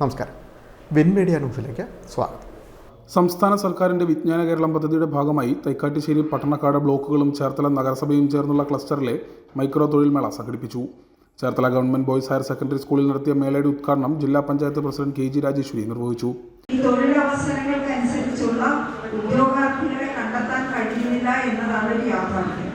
നമസ്കാരം. Win media ന്യൂസിലേക്ക് സ്വാഗതം. സംസ്ഥാന സർക്കാരിന്റെ വിജ്ഞാന കേരളം പദ്ധതിയുടെ ഭാഗമായി തൈക്കാട്ടിശ്ശേരി പട്ടണക്കാട് ബ്ലോക്കുകളും ചേർത്തല നഗരസഭയും ചേർന്നുള്ള ക്ലസ്റ്ററിലെ മൈക്രോ തൊഴിൽ മേള സംഘടിപ്പിച്ചു. Cherthala government boys higher secondary സ്കൂളിൽ നടത്തിയ മേളയുടെ ഉദ്ഘാടനം ജില്ലാ panchayat president K G Rajeshwari നിർവഹിച്ചു. ഈ തൊഴിലവസരങ്ങൾക്കനുസരിച്ചുള്ള ഉദ്യോഗാർത്ഥികളെ കണ്ടെത്താൻ കഴിയുന്നില്ല എന്നതാണ് ഒരു യാഥാർത്ഥ്യം.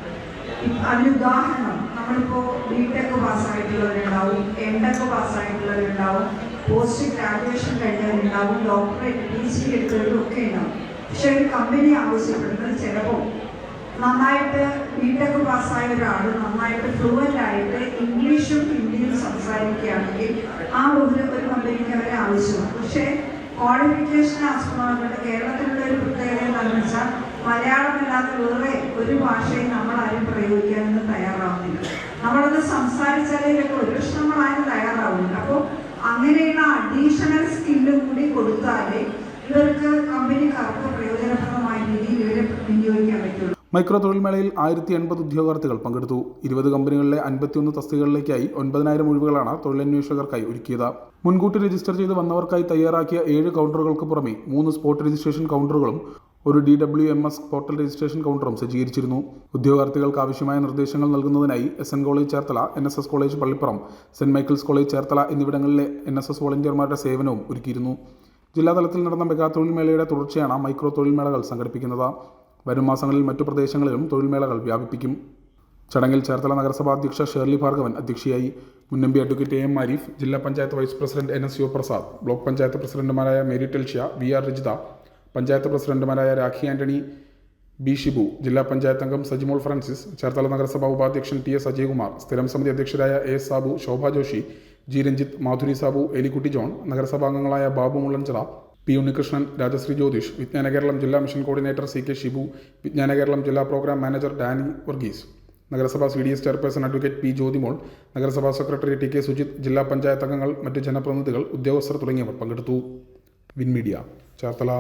ഇ- അതിന് ഉദാഹരണം നമ്മളിപ്പോൾ ബിടെക് പാസ്സായിട്ടുള്ളവരുണ്ടാവും എം ടെക് പാസ്സായിട്ടുള്ളവരുണ്ടാവും പോസ്റ്റ് ഗ്രാജുവേഷൻ കഴിഞ്ഞവരുണ്ടാവും ഡോക്ടറേറ്റ് പി ജി എടുത്തവരും ഒക്കെ ഉണ്ടാവും. പക്ഷെ ഒരു കമ്പനി ആവശ്യപ്പെടുന്നത് ചിലപ്പോൾ നന്നായിട്ട് ബിടെക് പാസ്സായ ഒരാൾ നന്നായിട്ട് ഫ്ലുവന്റ് ആയിട്ട് ഇംഗ്ലീഷും ഹിന്ദിയും സംസാരിക്കുകയാണെങ്കിൽ ആ ഒരു ഒരു കമ്പനിക്ക് അവരെ ആവശ്യമാണ്. പക്ഷേ ക്വാളിഫിക്കേഷൻ ആസ്പദമായിട്ട് കേരളത്തിലുള്ള ഒരു പ്രത്യേകത എന്താണെന്ന് വെച്ചാൽ മലയാളമല്ലാതെ വേറെ ഒരു ഭാഷയും നമ്മളാരും പ്രയോഗിക്കാനൊന്നും തയ്യാറാവുന്നില്ല. നമ്മളത് സംസാരിച്ചാലേ ഒരു പ്രശ്നങ്ങളായാലും തയ്യാറാവും അങ്ങനെയുള്ള അഡീഷണൽ സ്കില്ലും കൂടി കൊടുത്താലേ ഇവർക്ക് കമ്പനിക്കാർക്ക് പ്രയോജനപ്രദമായ രീതിയിൽ ഇവരെ വിനിയോഗിക്കാൻ പറ്റുള്ളൂ. മൈക്രോ തൊഴിൽ മേളയിൽ ആയിരത്തി എൺപത് ഉദ്യോഗാർത്ഥികൾ പങ്കെടുത്തു. ഇരുപത് കമ്പനികളിലെ അൻപത്തിയൊന്ന് തസ്തികകളിലേക്കായി ഒൻപതിനായിരം ഒഴിവുകളാണ് തൊഴിലന്വേഷകർക്കായി ഒരുക്കിയത്. മുൻകൂട്ടി രജിസ്റ്റർ ചെയ്ത് വന്നവർക്കായി തയ്യാറാക്കിയ ഏഴ് കൗണ്ടറുകൾക്ക് പുറമെ മൂന്ന് സ്പോട്ട് രജിസ്ട്രേഷൻ കൗണ്ടറുകളും ഒരു D W M S portal registration കൗണ്ടറും സജ്ജീകരിച്ചിരുന്നു. ഉദ്യോഗാർത്ഥികൾക്ക് ആവശ്യമായ നിർദ്ദേശങ്ങൾ നൽകുന്നതിനായി S N college Cherthala N S S college Pallippuram saint Michael's college Cherthala എന്നിവിടങ്ങളിലെ എൻ എസ് എസ് വോളണ്ടിയർമാരുടെ സേവനവും ഒരുക്കിയിരുന്നു. ജില്ലാതലത്തിൽ നടന്ന മെഗാ തൊഴിൽ മേളയുടെ തുടർച്ചയാണ് മൈക്രോ തൊഴിൽ മേളകൾ സംഘടിപ്പിക്കുന്നത്. വരും മാസങ്ങളിൽ മറ്റു പ്രദേശങ്ങളിലും തൊഴിൽ മേളകൾ വ്യാപിപ്പിക്കും. ചടങ്ങിൽ ചേർത്തല നഗരസഭാ അധ്യക്ഷ ഷേർലി ഭാർഗവൻ അധ്യക്ഷയായി. മുന്നമ്പി അഡ്വക്കേറ്റ് എ എം ആരിഫ് ജില്ലാ panchayat vice president N S Sivaprasad block panchayat പ്രസിഡന്റുമാരായ Mary Telshya V R Rajitha panchayat പ്രസിഡന്റുമാരായ രാഖി ആന്റണി ബി ഷിബു ജില്ലാ പഞ്ചായത്ത് അംഗം സജിമോൾ ഫ്രാൻസിസ് ചേർത്തല നഗരസഭാ ഉപാധ്യക്ഷൻ ടി എസ് അജയകുമാർ സ്ഥിരം സമിതി അധ്യക്ഷരായ A Sabu Shobha Joshi G Ranjith Madhuri Sabu Elikutty John നഗരസഭാംഗങ്ങളായ Babu Mullanchira P Unnikrishnan Rajasree Jyothish Vijnana Keralam ജില്ലാ mission coordinator C K Shibu Vijnana Keralam ജില്ലാ പ്രോഗ്രാം മാനേജർ ഡാനി വർഗീസ്. നഗരസഭാ C D S chairperson advocate P Jyothimol നഗരസഭാ secretary T K Sujith ജില്ലാ പഞ്ചായത്ത് അംഗങ്ങൾ മറ്റു ജനപ്രതിനിധികൾ ഉദ്യോഗസ്ഥർ തുടങ്ങിയവർ പങ്കെടുത്തു. വിൻമീഡിയ ചേർത്തല.